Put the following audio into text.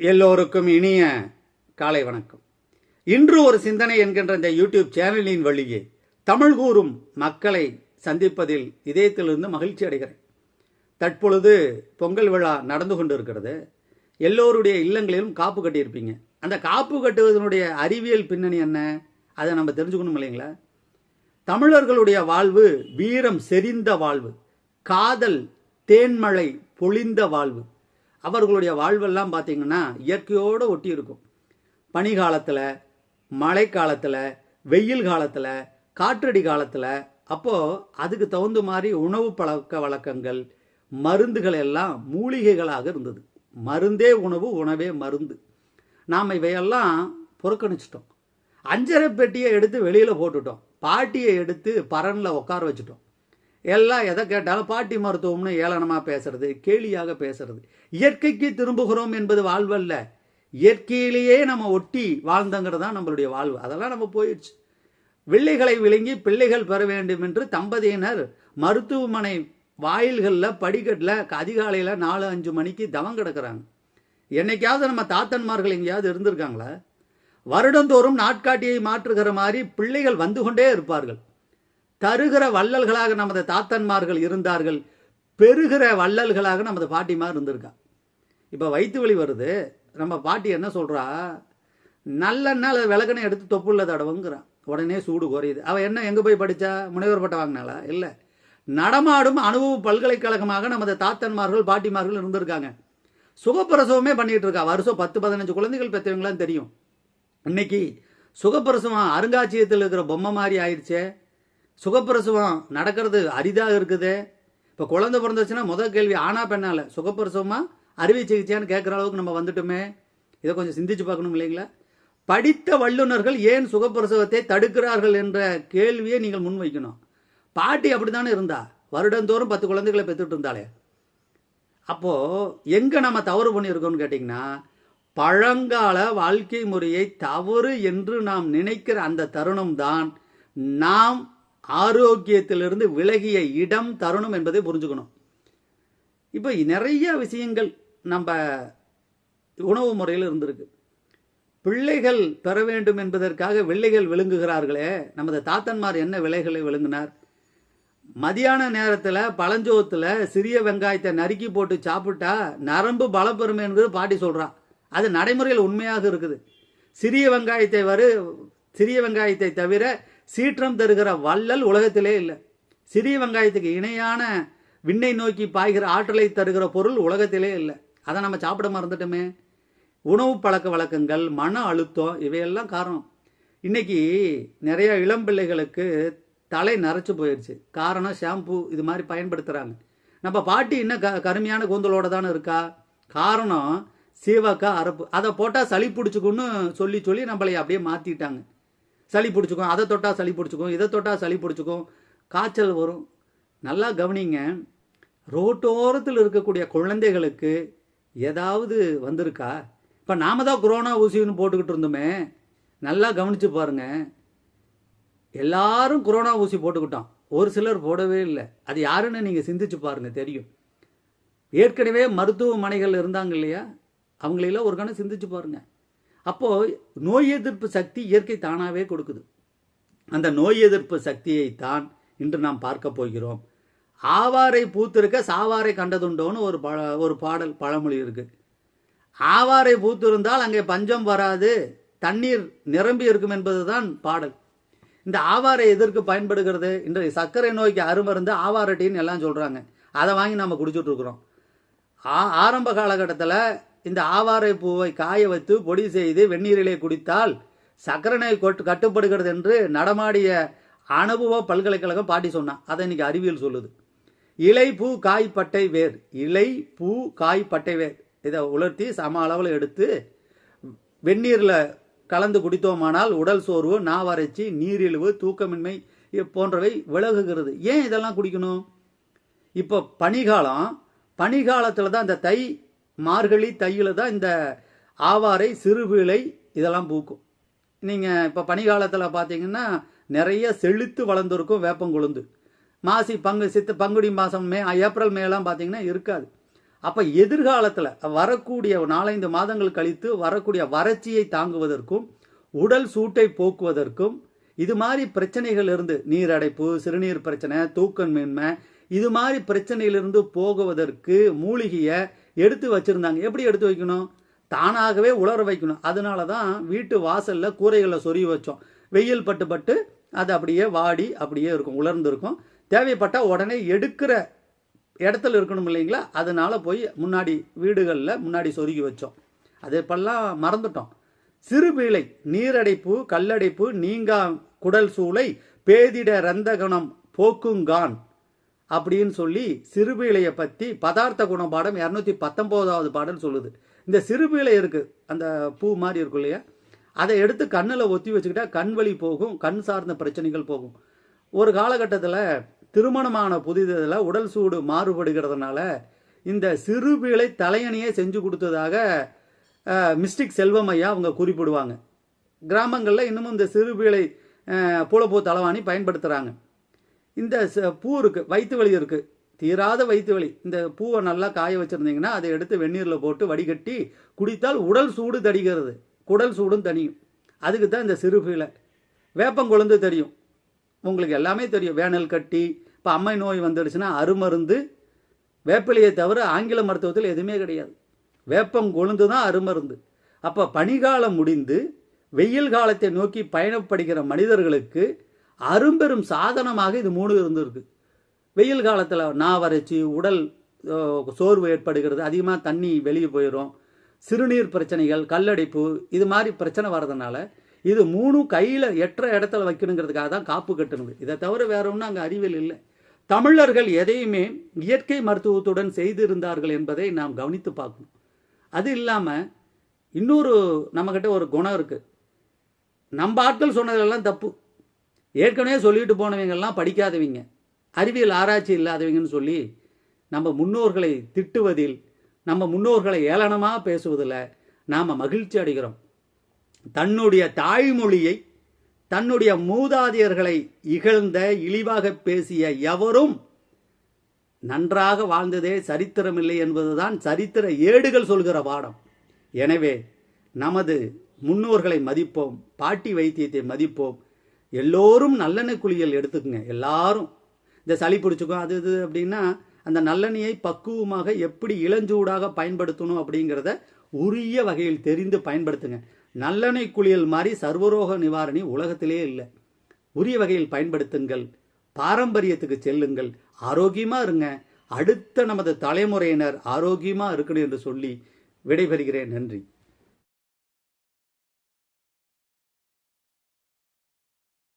எல்லோருக்கும் இனிய காலை வணக்கம். இன்று ஒரு சிந்தனை என்கின்ற இந்த யூடியூப் சேனலின் வழியே தமிழ் கூறும் மக்களை சந்திப்பதில் இதயத்திலிருந்து மகிழ்ச்சி அடைகிறேன். தற்பொழுது பொங்கல் விழா நடந்து கொண்டு இருக்கிறது எல்லோருடைய இல்லங்களிலும் காப்பு கட்டியிருப்பீங்க. அந்த காப்பு கட்டுவதனுடைய அறிவியல் பின்னணி என்ன? அதை நம்ம தெரிஞ்சுக்கணும் இல்லைங்களா? தமிழர்களுடைய வாழ்வு வீரம் செறிந்த வாழ்வு காதல் தேன்மழை பொழிந்த வாழ்வு. அவர்களுடைய வாழ்வெல்லாம் பார்த்தீங்கன்னா இயற்கையோடு ஒட்டி இருக்கும். பனி காலத்தில் மழை காலத்தில் வெயில் காலத்தில் காற்றடி காலத்தில் அப்போது அதுக்கு தகுந்த மாதிரி உணவு பழக்க வழக்கங்கள் மருந்துகள் எல்லாம் மூலிகைகளாக இருந்தது. மருந்தே உணவு உணவே மருந்து. நாம் இவையெல்லாம் புறக்கணிச்சிட்டோம். அஞ்சரை பெட்டியை எடுத்து வெளியில் போட்டுட்டோம். பாட்டியை எடுத்து பரனில் உட்கார வச்சுட்டோம். எல்லாம் எதை கேட்டாலும் பாட்டி மருத்துவம்னு ஏளனமாக பேசுறது கேலியாக பேசுறது. இயற்கைக்கு திரும்புகிறோம் என்பது வாழ்வல்ல. இயற்கையிலேயே நம்ம ஒட்டி வாழ்ந்தங்கிறது தான் நம்மளுடைய வாழ்வு. அதெல்லாம் நம்ம போயிடுச்சு. வெள்ளைகளை விழுங்கி பிள்ளைகள் பெற வேண்டும் என்று தம்பதியினர் மருத்துவமனை வாயில்களில் படிக்கட்டில் அதிகாலையில் நாலு அஞ்சு மணிக்கு தவம் கிடக்குறாங்க. என்னைக்காவது நம்ம தாத்தன்மார்கள் எங்கேயாவது இருந்திருக்காங்களா? வருடந்தோறும் நாட்காட்டியை மாற்றுகிற மாதிரி பிள்ளைகள் வந்து கொண்டே இருப்பார்கள். தருகிற வள்ளல்களாக நமது தாத்தன்மார்கள் இருந்தார்கள் பெருகிற வள்ளல்களாக நமது பாட்டிமார் இருந்திருக்கா இப்போ வயிற்று வலி வருது நம்ம பாட்டி என்ன சொல்கிறா நல்லெண்ணெய் விளக்கணை எடுத்து தொப்புள்ள தடவுங்கிறான். உடனே சூடு குறையுது. அவள் என்ன எங்கே போய் படித்தா முனைவர் பட்டம் வாங்கினாளா? இல்லை. நடமாடும் அனுபவ பல்கலைக்கழகமாக நமது தாத்தன்மார்கள் பாட்டிமார்கள் இருந்திருக்காங்க. சுகப்பிரசவமே பண்ணிகிட்டு இருக்கா. வருஷம் பத்து பதினஞ்சு குழந்தைகள் பெற்றவங்களாம் தெரியும். இன்னைக்கு சுகப்பிரசவம் அருங்காட்சியகத்தில் இருக்கிற பொம்மை மாதிரி ஆயிடுச்சே. சுகப்பிரசவம் நடக்கிறது அரிதாக இருக்குது. இப்போ குழந்தை பிறந்துச்சுன்னா முதல் கேள்வி ஆனா பெண்ணால சுகப்பிரசவமா அறுவை சிகிச்சையான்னு கேட்குற அளவுக்கு நம்ம வந்துட்டோமே. இதை கொஞ்சம் சிந்திச்சு பார்க்கணும் இல்லைங்களா? படித்த வல்லுநர்கள் ஏன் சுகப்பிரசவத்தை தடுக்கிறார்கள் என்ற கேள்வியை நீங்கள் முன்வைக்கணும். பாட்டி அப்படி தானே இருந்தா? வருடந்தோறும் பத்து குழந்தைகளை பெற்றுட்டு இருந்தாலே அப்போது எங்கே நம்ம தவறு பண்ணியிருக்கோம்னு கேட்டிங்கன்னா பழங்கால வாழ்க்கை முறையை தவறு என்று நாம் நினைக்கிற அந்த தருணம்தான் நாம் ஆரோக்கியத்திலிருந்து விலகிய இடம் தருணம் என்பதை புரிஞ்சுக்கணும். இப்போ நிறைய விஷயங்கள் நம்ம உணவு முறையில் இருந்திருக்கு. பிள்ளைகள் பெற வேண்டும் என்பதற்காக வில்லைகள் விழுங்குகிறார்களே நமது தாத்தன்மார் என்ன விலைகளை விழுங்கினார்? மதியான நேரத்தில் பழஞ்சோத்தில் சிறிய வெங்காயத்தை நறுக்கி போட்டு சாப்பிட்டா நரம்பு பலப்பெறும் என்பது பாட்டி சொல்கிறான் அது நடைமுறையில் உண்மையாக இருக்குது. சிறிய வெங்காயத்தை வரு சிறிய வெங்காயத்தை தவிர சீற்றம் தருகிற வள்ளல் உலகத்திலே இல்லை. சிறிய வெங்காயத்துக்கு இணையான விண்ணை நோக்கி பாய்கிற ஆற்றலை தருகிற பொருள் உலகத்திலே இல்லை. அதை நம்ம சாப்பிட மறந்துட்டோமே. உணவு பழக்க வழக்கங்கள் மன அழுத்தம் இவையெல்லாம் காரணம். இன்னைக்கு நிறைய இளம் பிள்ளைகளுக்கு தலை நரைச்சு போயிடுச்சு காரணம் ஷாம்பு இது மாதிரி பயன்படுத்துகிறாங்க நம்ம பாட்டி இன்னும் க கருமையான கூந்தலோட தானே இருக்கா? காரணம் சீவக்கா அரப்பு. அதை போட்டால் சளி பிடிச்சிக்குன்னு சொல்லி சொல்லி நம்மளை அப்படியே மாற்றிட்டாங்க சளி பிடிச்சிக்கும் அதை தொட்டால் சளி பிடிச்சிக்கும் இதை தொட்டால் சளி பிடிச்சிக்கும் காய்ச்சல் வரும். நல்லா கவனிங்க. ரோட்டோரத்தில் இருக்கக்கூடிய குழந்தைகளுக்கு ஏதாவது வந்திருக்கா? இப்போ நாம தான் கொரோனா ஊசின்னு போட்டுக்கிட்டு இருந்தோமே. நல்லா கவனிச்சு பாருங்கள் எல்லாரும் கொரோனா ஊசி போட்டுக்கிட்டோம். ஒரு சிலர் போடவே இல்லை. அது யாருன்னு நீங்கள் சிந்திச்சு பாருங்கள் தெரியும். ஏற்கனவே மருத்துவமனைகள் இருந்தாங்க இல்லையா? அவங்களெல்லாம் ஒரு கணம் சிந்திச்சு பாருங்கள் அப்போது நோய் எதிர்ப்பு சக்தி இயற்கை தானாகவே கொடுக்குது. அந்த நோய் எதிர்ப்பு சக்தியை தான் இன்று நாம் பார்க்க போகிறோம். ஆவாரை பூத்திருக்க சாவாரை கண்டதுண்டோன்னு ஒரு ப ஒரு பாடல் பழமொழி இருக்குது ஆவாரை பூத்திருந்தால் அங்கே பஞ்சம் வராது தண்ணீர் நிரம்பி இருக்கும் என்பதுதான் பாடல். இந்த ஆவாரை எதற்கு பயன்படுகிறது? இன்றைய சர்க்கரை நோய்க்கு அருமருந்து ஆவாரட்டின்னு எல்லாம் சொல்கிறாங்க அதை வாங்கி நம்ம குடிச்சிட்ருக்குறோம் ஆ ஆரம்ப காலகட்டத்தில் இந்த ஆவாரை பூவை காய வைத்து பொடி செய்து வெந்நீரிலே குடித்தால் சக்கரனை கட்டுப்படுகிறது என்று நடமாடிய அனுபவ பல்கலைக்கழகம் பாட்டி சொன்னான் அதை இன்னைக்கு அறிவியல் சொல்லுது. இலை பூ காய் பட்டை வேர். இலை பூ காய் பட்டை வேர். இதை உலர்த்தி சம அளவில் எடுத்து வெந்நீரில் கலந்து குடித்தோமானால் உடல் சோர்வு நாவறட்சி நீரிழிவு தூக்கமின்மை போன்றவை விலகுகிறது. ஏன் இதெல்லாம் குடிக்கணும்? இப்போ பனிகாலம் பனிகாலத்தில் தான் இந்த தை மார்கழி தையில் தான் இந்த ஆவாரை சிறுவிளை இதெல்லாம் பூக்கும். நீங்கள் இப்போ பனிகாலத்தில் பார்த்தீங்கன்னா நிறைய செழித்து வளர்ந்துருக்கும் வேப்பங்குழுந்து மாசி பங்கு சித்து பங்குடி மாதம் மே ஏப்ரல் மேலாம் பார்த்தீங்கன்னா இருக்காது. அப்போ எதிர்காலத்தில் வரக்கூடிய நாலைந்து மாதங்கள் கழித்து வரக்கூடிய வறட்சியை தாங்குவதற்கும் உடல் சூட்டை போக்குவதற்கும் இது மாதிரி பிரச்சனைகள் இருந்து நீரடைப்பு சிறுநீர் பிரச்சனை தூக்கமின்மை இது மாதிரி பிரச்சனையிலிருந்து போகுவதற்கு மூலிகையை எடுத்து வச்சிருந்தாங்க. எப்படி எடுத்து வைக்கணும்? தானாகவே உலர வைக்கணும். அதனால தான் வீட்டு வாசலில் கூரைகளை சொருகி வச்சோம். வெயில் பட்டு பட்டு அது அப்படியே வாடி அப்படியே இருக்கும் உலர்ந்து இருக்கும். தேவைப்பட்டால் உடனே எடுக்கிற இடத்துல இருக்கணும் இல்லைங்களா? அதனால் போய் முன்னாடி வீடுகளில் முன்னாடி சொருகி வச்சோம். அதே இப்பெல்லாம் மறந்துட்டோம். சிறுபீளை நீரடைப்பு கல்லடைப்பு நீங்கா குடல் சூளை பேதிட ரந்தகணம் போக்குங்கான். அப்படின்னு சொல்லி சிறுபீளையை பற்றி பதார்த்த குணம் பாடம் இரநூத்தி பத்தொம்போதாவது பாடல் சொல்லுது. இந்த சிறுபீழை இருக்கு. அந்த பூ மாதிரி இருக்கும் இல்லையா? அதை எடுத்து கண்ணில் ஒத்தி வச்சுக்கிட்டா கண் வலி போகும் கண் சார்ந்த பிரச்சனைகள் போகும். ஒரு காலகட்டத்தில் திருமணமான புதிதில் உடல் சூடு மாறுபடுகிறதுனால இந்த சிறுபீழை தலையணியை செஞ்சு கொடுத்ததாக மிஸ்டிக் செல்வம் ஐயா அவங்க குறிப்பிடுவாங்க. கிராமங்களில் இன்னமும் இந்த சிறுபீழை பூலப்பூ தலவாணி பயன்படுத்துகிறாங்க இந்த ச- பூ இருக்கு வயிற்று வலி இருக்கு. தீராத வயிற்று வலி. இந்த பூவை நல்லா காய வச்சுருந்தீங்கன்னா அதை எடுத்து வெந்நீரில் போட்டு வடிகட்டி குடித்தால் உடல் சூடு தடிக்கிறது. குடல் சூடும் தனியும். அதுக்கு தான் இந்த சிறுபீளை வேப்பங்கொழுந்து தெரியும். உங்களுக்கு எல்லாமே தெரியும். வேனல் கட்டி இப்போ அம்மை நோய் வந்துடுச்சுன்னா அருமருந்து. வேப்பிலையை தவிர ஆங்கில மருத்துவத்தில் எதுவுமே கிடையாது. வேப்பங்கொழுந்து தான் அருமருந்து. அப்போ பனிகாலம் முடிந்து வெயில் காலத்தை நோக்கி பயணப்படுகிற மனிதர்களுக்கு அரும்பெரும் சாதனமாக இது மூணு இருந்திருக்கு. வெயில் காலத்தில் நாவரைச்சி உடல் சோர்வு ஏற்படுகிறது அதிகமாக தண்ணி வெளியே போயிடும் சிறுநீர் பிரச்சனைகள் கல்லடைப்பு இது மாதிரி பிரச்சனை வர்றதுனால இது மூணும் கையில் எற்ற இடத்துல வைக்கணுங்கிறதுக்காக தான் காப்பு கட்டணுது இதை தவிர வேற ஒன்றும் அங்கே அறிவியல் இல்லை. தமிழர்கள் எதையுமே இயற்கை மருத்துவத்துடன் செய்திருந்தார்கள் என்பதை நாம் கவனித்து பார்க்கணும். அது இல்லாமல் இன்னொரு நம்மக்கிட்ட ஒரு குணம் இருக்குது நம்ம ஆட்கள் சொன்னதெல்லாம் தப்பு. ஏற்கனவே சொல்லிட்டு போனவங்கெல்லாம் படிக்காதவங்க. அறிவியல் ஆராய்ச்சி இல்லாதவங்கன்னு சொல்லி நம்ம முன்னோர்களை திட்டுவதில் நம்ம முன்னோர்களை ஏளனமாக பேசுவதில் நாம் மகிழ்ச்சி அடைகிறோம். தன்னுடைய தாய்மொழியை தன்னுடைய மூதாதையர்களை இகழ்ந்த இழிவாக பேசிய எவரும் நன்றாக வாழ்ந்ததே சரித்திரமில்லை என்பதுதான் சரித்திர ஏடுகள் சொல்கிற பாடம். எனவே நமது முன்னோர்களை மதிப்போம் பாட்டி வைத்தியத்தை மதிப்போம் எல்லோரும் நல்லெண்ணெய் குளியல் எடுத்துக்குங்க. எல்லாரும். இந்த சளி பிடிச்சிக்கும் அது இது அப்படின்னா அந்த நல்லெண்ணெயை பக்குவமாக எப்படி இளஞ்சூடாக பயன்படுத்தணும் அப்படிங்கிறத உரிய வகையில் தெரிந்து பயன்படுத்துங்க. நல்லெண்ணெய் குளியல் மாதிரி சர்வரோக நிவாரணி உலகத்திலே இல்லை. உரிய வகையில் பயன்படுத்துங்கள். பாரம்பரியத்துக்கு செல்லுங்கள். ஆரோக்கியமாக இருங்க. அடுத்த நமது தலைமுறையினர் ஆரோக்கியமாக இருக்கணும் என்று சொல்லி விடைபெறுகிறேன். நன்றி.